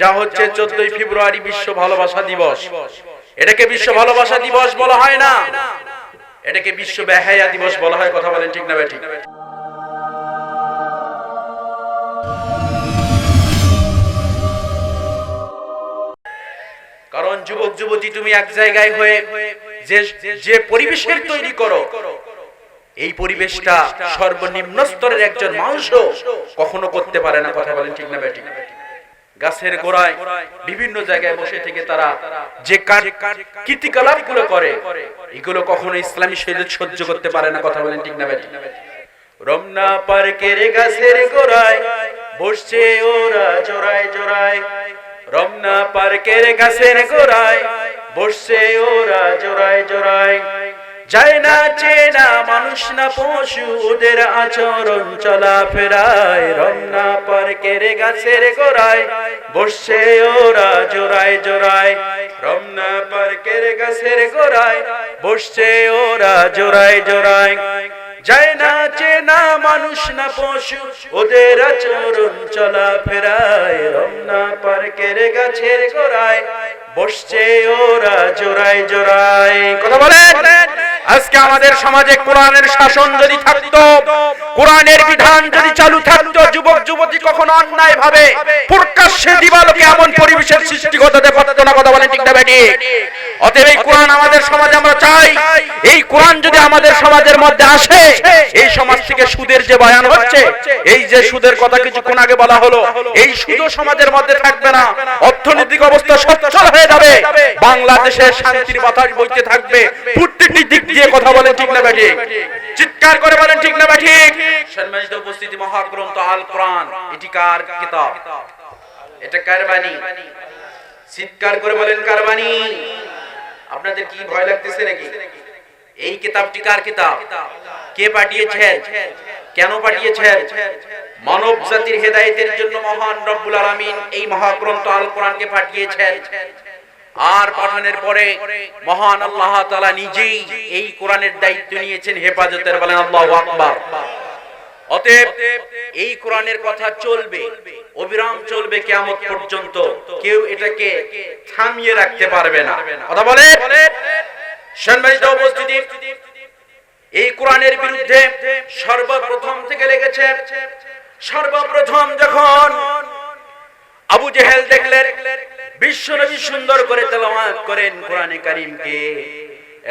যা হচ্ছে চোদ্দই ফেব্রুয়ারি বিশ্ব ভালোবাসা দিবস। এটাকে বিশ্ব ভালোবাসা দিবস বলা হয় না। এটাকে বিশ্ব বেহায়া দিবস বলা হয়, কথা বলেন ঠিক না ঠিক। কারণ যুবক, যুবতী, তুমি এক জায়গায় হয়ে যে যে পরিবেশের তৈরি করো, এই পরিবেশটা সর্বনিম্ন স্তরের একজন মানুষও কখনো করতে পারে না, কথা বলেন ঠিক না বেটি গাছের গোড়ায় বিভিন্ন জায়গায় বসে থেকে তারা যে কীর্তিকলাপগুলো করে, এগুলো কখনো ইসলামী শরীর সহ্য করতে পারে না, কথা বলেন ঠিক না রমনা পার্কের গাছের গোড়ায় বসছে ওরা জোড়ায় জোড়ায়। রমনা পার্কের গাছের গোড়ায় বসছে ওরা জোড়ায় জোড়ায়। যায় না, চেনা মানুষ না পশু আচরণ চলা ফেরায় রমনা পার্কের গাছের গোড়ায় বসছে ওরা জোড়ায় জোড়ায়, রমনা পার্কের গাছের গোড়ায় বসছে ওরা জোড়ায় জোড়ায়। যায় না, চেনা মানুষ না পশু, ওদের আচরণ চলা ফেরায় রমনা পার্কের গাছের গোড়ায় বসছে ওরা জোড়ায় জোড়ায়। কথা বলেন? আজকে আমাদের সমাজে কোরআনের শাসন যদি থাকতো, কোরআনের বিধান যদি চালু থাকতো, যুবক, যুবতী কখনো অন্যায় ভাবে। প্রকাশ্যে দিবালোকে এমন পরিবেশের সৃষ্টি করতে পারতো না কথা বলেন ঠিক না বেটি অতএব এই কোরআন আমাদের সমাজে আমরা চাই। এই কোরআন যদি আমাদের সমাজের মধ্যে আসে, এই সমাজ থেকে সুদের যে বয়ান হচ্ছে, এই যে সুদের কথা কিছুক্ষণ আগে বলা হলো, এই সুদ সমাজের মধ্যে থাকবে না। অর্থনৈতিক অবস্থা সচ্ছল হয়ে যাবে। বাংলাদেশের শান্তির বাতাস বইতে থাকবে। প্রত্যেকটি দিক দিয়ে কথা বলেন ঠিক না ব্যাটি চিৎকার করে বলেন ঠিক না ব্যাটি সম্মানিত উপস্থিতি মহাগ্রন্থ আল কোরআন। এটি কার কিতাব? এটা কার বাণী? চিৎকার করে বলেন কার বাণী? আপনাদের কি ভয় লাগতেছে নাকি? এই কিতাবটি কার কিতাব? কে পাঠিয়েছেন? কেন পাঠিয়েছেন? মানব জাতির হেদায়েতের জন্য মহান রব্বুল আলামিন এই মহাগ্রন্থ আল কোরআনকে পাঠিয়েছেন। আর পাঠানোর পরে মহান আল্লাহ তাআলা নিজেই এই কোরআনের দায়িত্ব নিয়েছেন হেফাজতের বলেন, আল্লাহু আকবার। অতএব এই কোরআনের কথা চলবে, অবিরাম চলবে কিয়ামত পর্যন্ত। কেউ এটাকে থামিয়ে রাখতে পারবে না। কথা বলে? উপস্থিতি, এই কোরআনের বিরুদ্ধে সর্বপ্রথম থেকে লেগেছে, সর্বপ্রথম যখন আবু জেহেল দেখলেন বিশ্বনবী সুন্দর করে তেলাওয়াত করেন কোরআনে কারিমকে।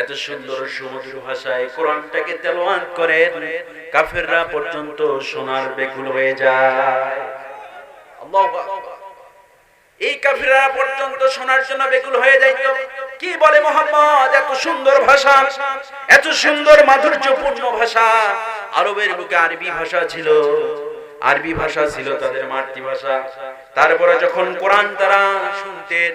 এত সুন্দর সুমধুর ভাষায় কোরআনটাকে তেলাওয়াত করেন, কাফেররা পর্যন্ত সোনার বেকুল হয়ে যায়। এই কাফিররা পর্যন্ত শোনার জন্য বেকুল হয়ে যাইত কি বলে মোহাম্মদ? এত সুন্দর ভাষা, এত সুন্দর মাধুর্যপূর্ণ ভাষা। আরবের বুকে আরবি ভাষা ছিল। আরবি ভাষা ছিল তাদের মাতৃভাষা। তারপরে যখন কোরআন তারা শুনতেন,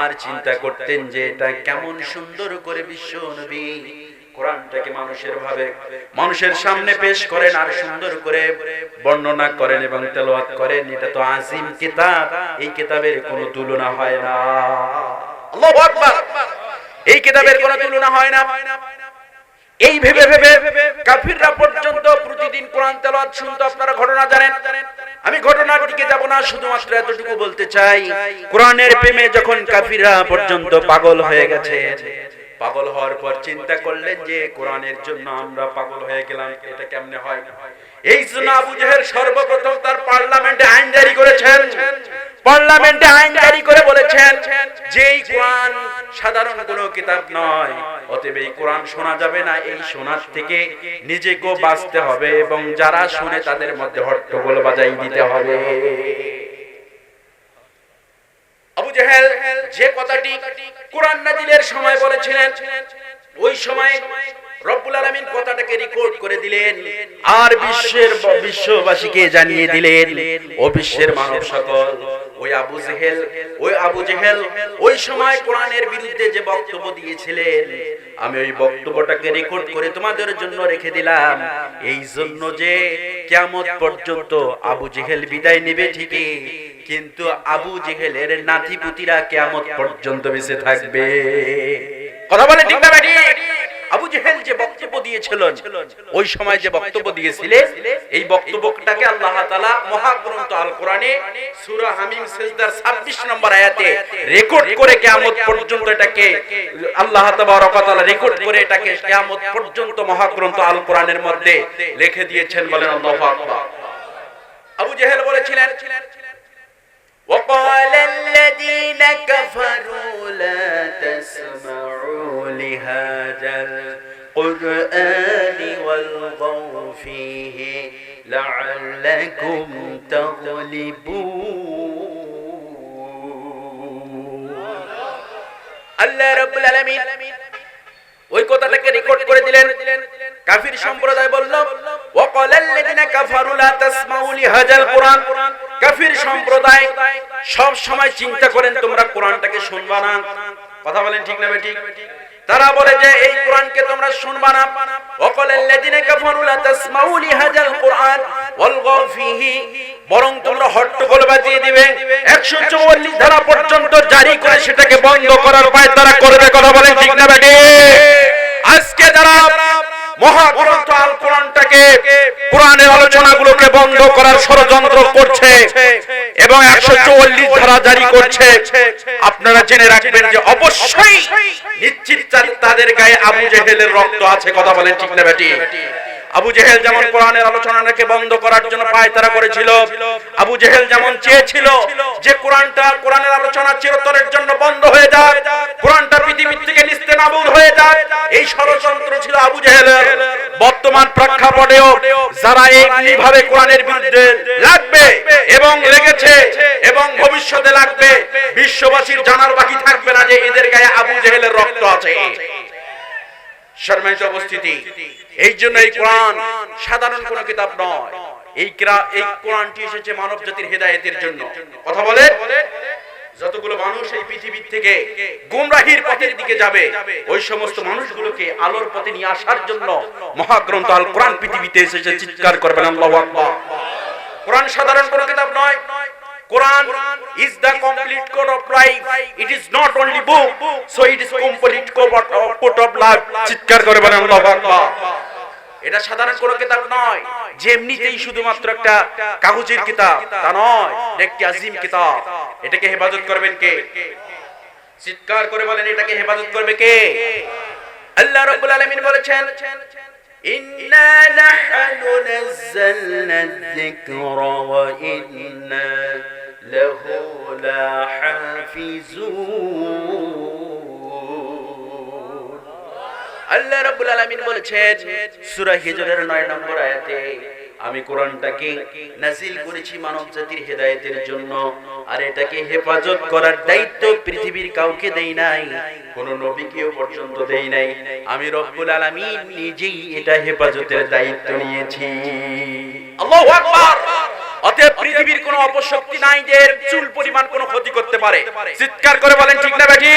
আর চিন্তা করতেন যে এটা কেমন সুন্দর করে বিশ্ব নবী। কোরআনটাকে মানুষের সামনে পেশ করেন আর সুন্দর করে বর্ণনা করেন এবং তেলাওয়াত করেন। এটা তো আজিম কিতাব, এই কিতাবের কোনো তুলনা হয় না। এই কিতাবের কোনো তুলনা হয় না। এই ভেবে ভেবে কাফিররা পর্যন্ত প্রতিদিন কোরআন তেলাওয়াত শুনতো আপনারা ঘটনা জানেন। আমি ঘটনার দিকে যাব না, শুধুমাত্র এতটুকু বলতে চাই, কোরআনের প্রেমে যখন কাফিররা পর্যন্ত পাগল হয়ে গেছে, পাগল হওয়ার পর চিন্তা করলেন যে কোরআনের জন্য আমরা পাগল হয়ে গেলাম, এটা কেমনে হয়? এই জন্য আবু জেহেল সর্বপ্রথম তার পার্লামেন্টে আইন জারি করেছেন। পার্লামেন্টে আইন জারি করে বলেছেন যে এই কোরআন সাধারণ কোনো কিতাব নয়, অতএব এই কোরআন শোনা যাবে না, এই শোনার থেকে নিজেকেও বাঁচতে হবে এবং যারা শুনে তাদের মধ্যে হট্টগোল বাজাই দিতে হবে। আবু জেহেল যে কথাটি কোরআন নাজিলের সময় বলেছিলেন, ওই সময় রব্বুল আলামিন কথাটাকে রেকর্ড করে দিলেন, আর বিশ্বের বিশ্ববাসীকে জানিয়ে দিলেন, ও বিশ্বের মানব সকল। ওই আবু জেহেল, ওই আবু জেহেল, ওই সময় কোরআনের বিরুদ্ধে যে বক্তব্য দিয়েছিলেন, আমি ওই বক্তব্যটাকে রেকর্ড করে তোমাদের জন্য রেখে দিলাম। এই জন্য যে কিয়ামত পর্যন্ত আবু জেহেল বিদায় নেবে ঠিকই, কিন্তু আবু জেহেলের নাতিপুতিরা কিয়ামত পর্যন্ত বেঁচে থাকবে। কথা বলে ঠিক না আবু জেহেল যে বক্তব্য দিয়েছিলেন ওই সময় যে বক্তব্য দিয়েছিলেন এই বক্তব্যটাকে আল্লাহ তাআলা মহাগ্রন্থ আল কোরআনে সূরা হামিম সিজদার 26 নম্বর আয়াতে রেকর্ড করে কিয়ামত পর্যন্ত এটাকে আল্লাহ তাবারক ওয়া তাআলা রেকর্ড করে এটাকে কিয়ামত পর্যন্ত মহাগ্রন্থ আল কোরআনের মধ্যে লিখে দিয়েছেন বলেন আল্লাহু আকবার আবু জেহেল বলেছিলেন وقال الذين كفروا لا تسمعوا لهذا القرآن والغوا فيه لعلكم تغلبون আল্লাহ রাব্বুল আলামিন ওই কথাটাকে রেকর্ড করে দিলেন কাফির সম্প্রদায় বলল ওয়াকালাল্লাযিনা কাফারু লা তাসমাউ লিহাযাল কুরআন কাফির সম্প্রদায় সব সময় চিন্তা করেন তোমরা কোরআনটাকে শুনবা না কথা বলেন ঠিক না বেঠিক তারা বলে যে, এই কোরআনকে তোমরা শুনবা না। ওয়াকালাল্লাযিনা কাফারু লা তাসমাউ লিহাযাল কোরআন ওয়ালগাউ ফিহি, বরং তোমরা হট্টগোল বাজিয়ে দিবে। 144 ধারা পর্যন্ত জারি করে সেটাকে বন্ধ করার পায়, তারা করবে কথা বলেন ঠিক না আজকে যারা আপনারা জেনে রাখবেন যে অবশ্যই নিশ্চিত তাদের গায়ে আবু জেহেলের রক্ত আছে, কথা বলেন ঠিক না বেটি আবু জেহেল যেমন কোরআনের আলোচনাকে বন্ধ করার জন্য পায়তারা করেছিল, আবু জেহেল যেমন চেয়েছিল যে কোরআনটা, কোরআনের আলোচনা চিরতরের জন্য বন্ধ হয়ে যায় কোরআনটা পৃথিবীর থেকে নিস্তে নাবুদ এই ষড়যন্ত্র ছিল আবু জেহেলের। বর্তমান প্রেক্ষাপটেও যারা এইভাবে কোরআনের বিরুদ্ধে লাগবে এবং লেগেছে এবং ভবিষ্যতে লাগবে, বিশ্ববাসীর জানার বাকি থাকবে না যে এদের গায়ে আবু জেহেলের রক্ত আছে। সম্মানিত উপস্থিতি এই জন্য এই কোরআন সাধারণ কোন কিতাব নয়। এই এই কোরআনটি এসেছে মানব জাতির হেদায়েতের জন্য। কথা বলে? যতগুলো মানুষ এই পৃথিবীর থেকে গুমরাহির পথের দিকে যাবে, ওই সমস্ত মানুষগুলোকে আলোর পথে নিয়ে আসার জন্য মহাগ্রন্থ আল কোরআন পৃথিবীতে এসেছে, চিৎকার করবেন, আল্লাহু আকবার। কোরআন সাধারণ কোন কিতাব নয়। কোরআন complete code of life. It is not only book, so it is complete code of code of life. চিৎকার করে বলেন আল্লাহু আকবার। এটা সাধারণ কোন কিতাব নয়। যে এমনিতেই শুধুমাত্র একটা কাগজের কিতাব, তা নয়। একটি আজিম কিতাব। এটাকে হেফাজত করবেন কে? চিৎকার করে বলেন, এটাকে হেফাজত করবে কে? আল্লাহ রাব্বুল আলামিন বলেছেন, ইন্না নাহনু নাযালনা যিকরা ওয়া ইন্না লাহু লাহাফিজুন. আল্লাহ রাব্বুল আলামিন বলেছেন, সূরা হিজরের 9 নম্বর আয়াতে আমি কোরআনটাকে নাজিল করেছি মানব জাতির হেদায়েতের জন্য। আর এটাকে হেফাজত করার দায়িত্ব পৃথিবীর কাউকে দেই নাই, কোন নবীকেও পর্যন্ত দেই নাই। আমি রব্বুল আলামিন নিজেই এটা হেফাজতের দায়িত্ব নিয়েছি। আল্লাহু আকবার! অতএব পৃথিবীর কোনো অপশক্তি নাই যে এর চুল পরিমাণ কোনো ক্ষতি করতে পারে। চিৎকার করে বলেন, ঠিক না বেঠি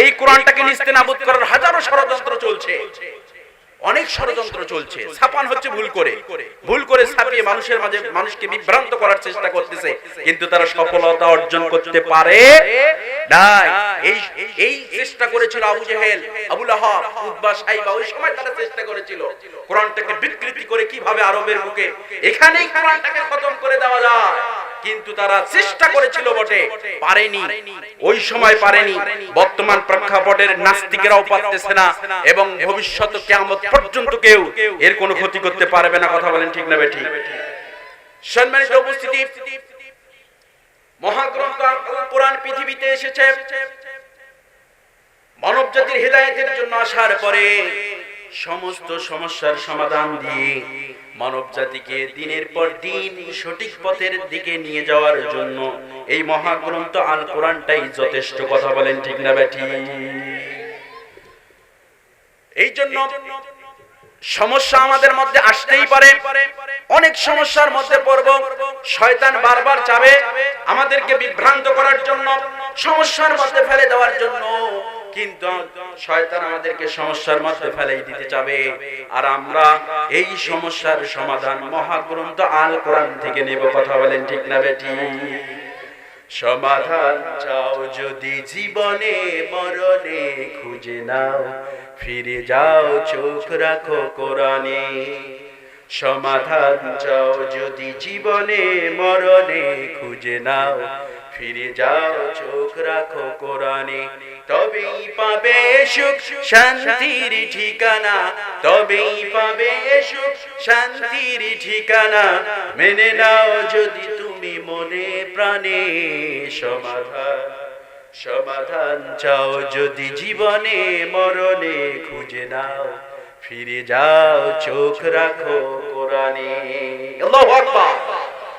এই কোরআনটাকে নিস্তে নাবুদ করার হাজারো ষড়যন্ত্র চলছে। অনেক ষড়যন্ত্র চলছে। ছাপান হচ্ছে ভুল করে। ভুল করে ছাপিয়ে মানুষের মাঝে মানুষকে বিভ্রান্ত করার চেষ্টা করতেছে, কিন্তু তারা সফলতা অর্জন করতে পারে না এই এই চেষ্টা করেছিল আবু জেহেল, আবুল ওই সময় তারা চেষ্টা করেছিল। কোরআনটাকে বিকৃতি করে কীভাবে আরবের বুকে? এখানেই কোরআনটাকে খতম করে দেওয়া যায়। কিন্তু তারা চেষ্টা করেছিল বটে, পারেনি। ওই সময় পারেনি। বর্তমান প্রেক্ষাপটের নাস্তিকেরাও পারতেছে না এবং ভবিষ্যৎ কিয়ামত পর্যন্ত কেউ এর কোনো ক্ষতি করতে পারবে না, কথা বলেন ঠিক না বেঠি। সম্মানিত উপস্থিতি, মহাগ্রন্থ কোরআন পৃথিবীতে এসেছে। মানব জাতির হেদায়েতের জন্য আসার পরে সমস্ত সমস্যার সমাধান দিয়ে মানব জাতিকে দিনের পর দিন সঠিক পথের দিকে নিয়ে যাওয়ার জন্য এই মহাগ্রন্থ আল কোরআনটাই যথেষ্ট কথা বলেন, ঠিক না ব্যাঠি এই জন্য সমস্যা আমাদের মধ্যে আসতেই পারে। অনেক সমস্যার মধ্যে পড়ব। শয়তান বারবার চাবে আমাদেরকে বিভ্রান্ত করার জন্য, সমস্যার মধ্যে ফেলে দেওয়ার জন্য। কিন্তু শয়তান আমাদেরকে সমস্যার মধ্যে ফেলেই দিতে চাবে। আর আমরা এই সমস্যার সমাধান মহাগ্রন্থ আল কোরআন থেকে নেব। কথা বলেন ঠিক না বেটি? সমাধান চাও যদি জীবনে, মরণে খুঁজে নাও। ফিরে যাও, চোখ রাখো কোরআনে। সমাধান চাও যদি জীবনে, মরণে খুঁজে নাও। ফিরে যাও, চোখ রাখো কোরআনে। তবেই পাবে সুখ, শান্তির ঠিকানা। তবেই পাবে সুখ, শান্তির ঠিকানা। মেনে নাও যদি তুমি মনে প্রাণে সমাধান সমাধান চাও যদি জীবনে, মরণে খুঁজে নাও। ফিরে যাও, চোখ রাখো কোরআনে। আল্লাহু আকবার।